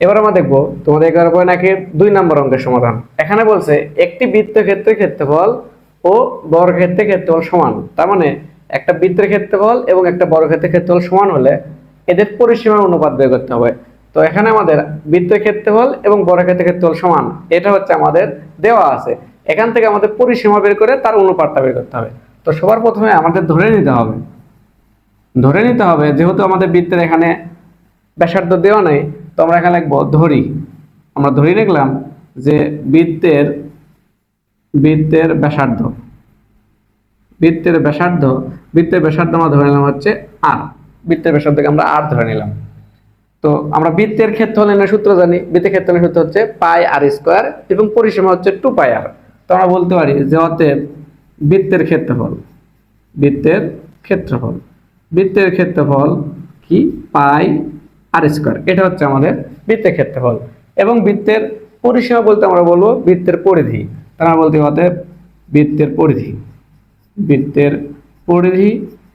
এবার আমরা দেখব তোমাদের এগারো পয়েন্ট একের দুই নম্বর অঙ্কের সমাধান। এখানে বলছে, একটি বৃত্ত ক্ষেত্রের ক্ষেত্রফল ও বর্গক্ষেত্রের ক্ষেত্রফল সমান। তার মানে একটা বৃত্তের ক্ষেত্রফল এবং একটা বর্গক্ষেত্রের ক্ষেত্রফল সমান হলে এদের পরিসীমার অনুপাত বের করতে হবে। তো এখানে আমাদের বৃত্তের ক্ষেত্রফল এবং বর্গক্ষেত্রের ক্ষেত্রফল সমান, এটা হচ্ছে আমাদের দেওয়া আছে। এখান থেকে আমাদের পরিসীমা বের করে তার অনুপাতটা বের করতে হবে। তো সবার প্রথমে আমাদের ধরে নিতে হবে। ধরে নিতে হবে, যেহেতু আমাদের বৃত্তের এখানে ব্যাসার্ধ দেওয়া নেই তো আমরা এখানে লিখব, ধরি। আমরা ধরি লিখলাম যে বৃত্তের বৃত্তের ব্যাসার্ধ। বৃত্তের ব্যাসার্ধ বৃত্তের ব্যাসার্ধ আমরা ধরে নিলাম হচ্ছে আর বৃত্তের ব্যাসার্ধকে আমরা আর ধরে নিলাম। তো আমরা বৃত্তের ক্ষেত্রফলের সূত্র জানি, বৃত্তের ক্ষেত্রফলের সূত্র হচ্ছে পাই আর স্কোয়ার এবং পরিসীমা হচ্ছে টু পাই আর তো আমরা বলতে পারি যে অতএব বৃত্তের ক্ষেত্রফল বৃত্তের ক্ষেত্রফল বৃত্তের ক্ষেত্রফল কি? পাই আর স্কোয়ার এটা হচ্ছে আমাদের বৃত্তের ক্ষেত্রফল। এবং বৃত্তের পরিসীমা বলতে আমরা বলব বৃত্তের পরিধি। তারা বলতে অতএব বৃত্তের পরিধি। বৃত্তের পরিধি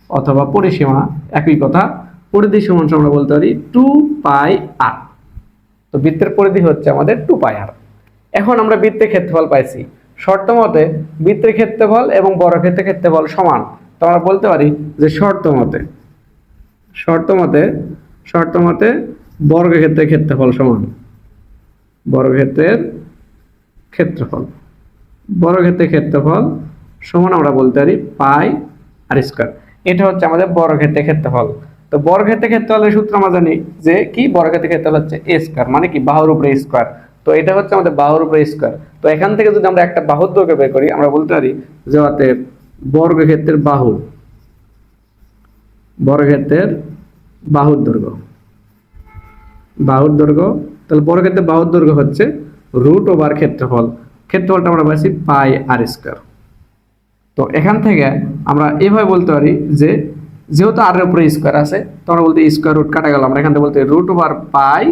অথবা পরিসীমা, একই কথা। পরিধি সমান আমরা বলতে পারি টু পাই আর তো বৃত্তের পরিধি হচ্ছে আমাদের টু পাই আর এখন আমরা বৃত্তের ক্ষেত্রফল পাইছি। শর্ত মতে বৃত্তের ক্ষেত্রফল এবং বড় বর্গক্ষেত্রের ক্ষেত্রফল সমান। তো আমরা বলতে পারি যে শর্ত মতে শর্ত মতে শর্ত মতে বর্গক্ষেত্রের ক্ষেত্রফল সমান। বর্গক্ষেত্রের ক্ষেত্রফল। বর্গক্ষেত্রের ক্ষেত্রফল সমান আমরা বলতে পারি পাই আর স্কোয়ার। এটা হচ্ছে আমাদের বর্গক্ষেত্রের ক্ষেত্রফল। তো বর্গক্ষেত্রের ক্ষেত্রফলের সূত্র আমরা জানি যে কি? বর্গক্ষেত্রের ক্ষেত্রফল হচ্ছে এ স্কোয়ার মানে কি? বাহুর উপরে স্কোয়ার তো এটা হচ্ছে আমাদের বাহুর উপরে স্কোয়ার তো এখান থেকে যদি আমরা একটা বাহুর দৈর্ঘ্য বের করি, আমরা বলতে পারি যে অতএব বর্গক্ষেত্রের বাহু, বর্গক্ষেত্রের বাহুর দৈর্ঘ্য। বাহুর দৈর্ঘ্য, তাহলে বর্গক্ষেত্রের বাহুর দৈর্ঘ্য হচ্ছে রুট ওভার ক্ষেত্রফল। ক্ষেত্রফলটা আমরা পাচ্ছি পাই আর স্কোয়ার তো এখান থেকে আমরা এভাবে বলতে পারি যে, যেহেতু আর উপরে স্কোয়ার আছে, তো আমরা বলতে স্কোয়ার রুট কাটা গেল। আমরা এখান থেকে বলতে রুট ওভার পাই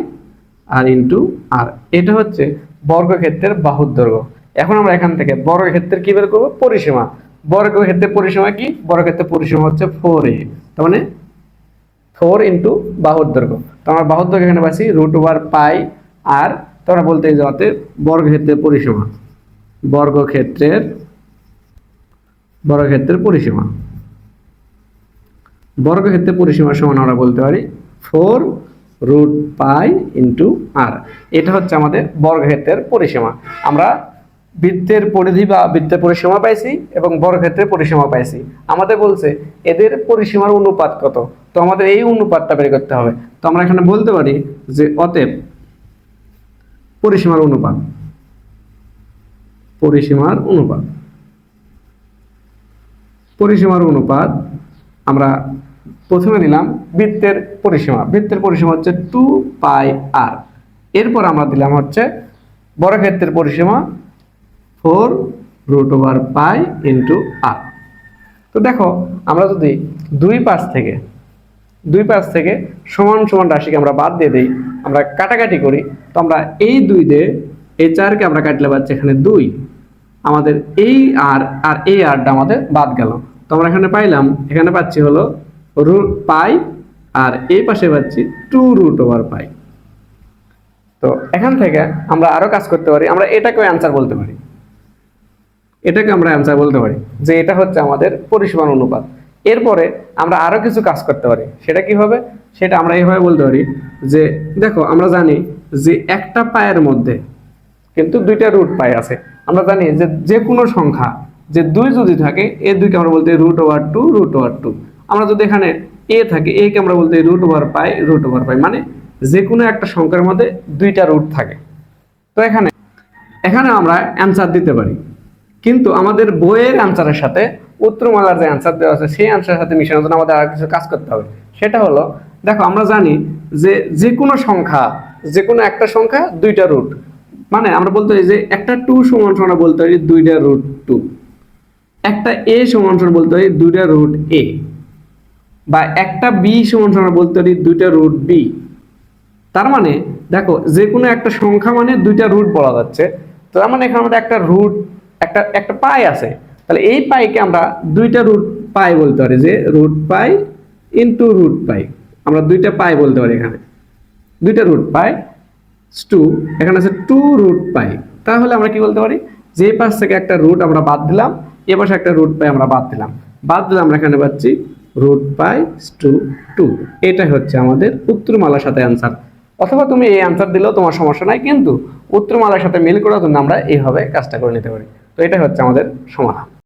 আর ইন্টু আর এটা হচ্ছে বর্গক্ষেত্রের বাহুর দৈর্ঘ্য। এখন আমরা এখান থেকে বর্গক্ষেত্রের কি বের করব? পরিসীমা। বর্গক্ষেত্রের পরিসীমা কি? বর্গক্ষেত্রের পরিসীমা হচ্ছে ফোর এ তার মানে ফোর ইন্টু বাহুর দৈর্ঘ্য। তো আমরা বাহুর দৈর্ঘ্য এখানে পাচ্ছি রুট ওভার পাই আর, তো আমরা বলতে যাওয়াতে বর্গক্ষেত্রের পরিসীমা। বর্গক্ষেত্রের বর্গক্ষেত্রের পরিসীমা। বর্গক্ষেত্রের পরিসীমা সমান আমরা বলতে পারি four root pi into r. এটা হচ্ছে আমাদের বর্গক্ষেত্রের পরিসীমা। আমরা বৃত্তের পরিধি বা বৃত্তের পরিসীমা পাইছি এবং বর্গক্ষেত্রের পরিসীমা পাইছি। আমাদের বলছে, এদের পরিসীমার অনুপাত কত? তো আমাদের এই অনুপাতটা বের করতে হবে। তো আমরা এখানে বলতে পারি যে অতএব পরিসীমার অনুপাত। পরিসীমার অনুপাত। পরিসীমার অনুপাত আমরা প্রথমে নিলাম বৃত্তের পরিসীমা। বৃত্তের পরিসীমা হচ্ছে টু পাই আর এরপর আমরা দিলাম হচ্ছে বর্গক্ষেত্রের পরিসীমা four root over pi into r. তো দেখো, আমরা যদি দুই পাশ থেকে, দুই পাশ থেকে সমান সমান রাশিকে আমরা বাদ দিয়ে দিই, আমরা কাটাকাটি করি, তো আমরা এই দুই দিয়ে এই চারকে আমরা কাটলে পাচ্ছি এখানে দুই। আমাদের এই আর আর এই আরটা আমাদের বাদ গেল। তো আমরা এখানে পাইলাম, এখানে পাচ্ছি হলো রুট পাই, আর এই পাশে পাচ্ছি টু রুট ওভার পাই। তো এখান থেকে আমরা আরও কাজ করতে পারি, আমরা এটাকেও অ্যান্সার বলতে পারি। এটাকে আমরা অ্যান্সার বলতে পারি যে এটা হচ্ছে আমাদের পরিসীমার অনুপাত। এরপরে আমরা আরও কিছু কাজ করতে পারি। সেটা কি হবে? সেটা আমরা এইভাবে বলতে পারি যে, দেখো, আমরা জানি যে একটা পায়ের মধ্যে কিন্তু দুইটা রুট পাই আছে। আমরা জানি যে যে কোনো সংখ্যা, যে দুই যদি থাকে, এ দুইকে আমরা বলতে root over two root over two আমরা যদি এখানে এ থাকে এ কে আমরা বলতে root over pi root over pi. মানে যে কোনো একটা সংখ্যার মধ্যে দুইটা রুট থাকে। তো এখানে এখানে আমরা অ্যান্সার দিতে পারি। কিন্তু আমাদের বইয়ের আনসারের সাথে উত্তরমালার যে আনসার দেওয়া আছে, সেই আনসারের সাথে মিশানোর জন্য আমাদের আর কিছু কাজ করতে হবে। সেটা হলো, দেখো, আমরা জানি যে যে কোনো সংখ্যা যে কোনো একটা সংখ্যা দুইটা রুট মানে আমরা বলতে পারি যে একটা টু সমান সমান বলতে পারি দুইটা রুট টু একটা এ সমান সমান বলতে পারি দুইটা রুট এ বা একটা বি সমান সমান বলতে পারি দুইটা রুট বি তার মানে দেখো যে কোনো একটা সংখ্যা মানে দুইটা রুট বলা যাচ্ছে। তার মানে এখানে আমাদের একটা রুট একটা একটা পাই আছে। তাহলে এই পাইকে আমরা দুইটা রুট পাই বলতে পারি, যে root pi into root pi. আমরা দুইটা পাই বলতে পারি এখানে। দুইটা রুট পাই টু এখানে আছে টু রুট পাই। তাহলে আমরা কি বলতে পারি? যে পাশ থেকে একটা রুট আমরা বাদ দিলাম, এ পাশে একটা রুট পাই আমরা বাদ দিলাম। বাদ দিলে আমরা এখানে পাচ্ছি রুট পাই টু টু এটাই হচ্ছে আমাদের উত্তরমালার সাথে অ্যান্সার অথবা তুমি এই অ্যান্সার দিলেও তোমার সমস্যা নাই, কিন্তু উত্তরমালার সাথে মিল করার জন্য আমরা এইভাবে কাজটা করে নিতে পারি। তো এটাই হচ্ছে আমাদের সমাধান।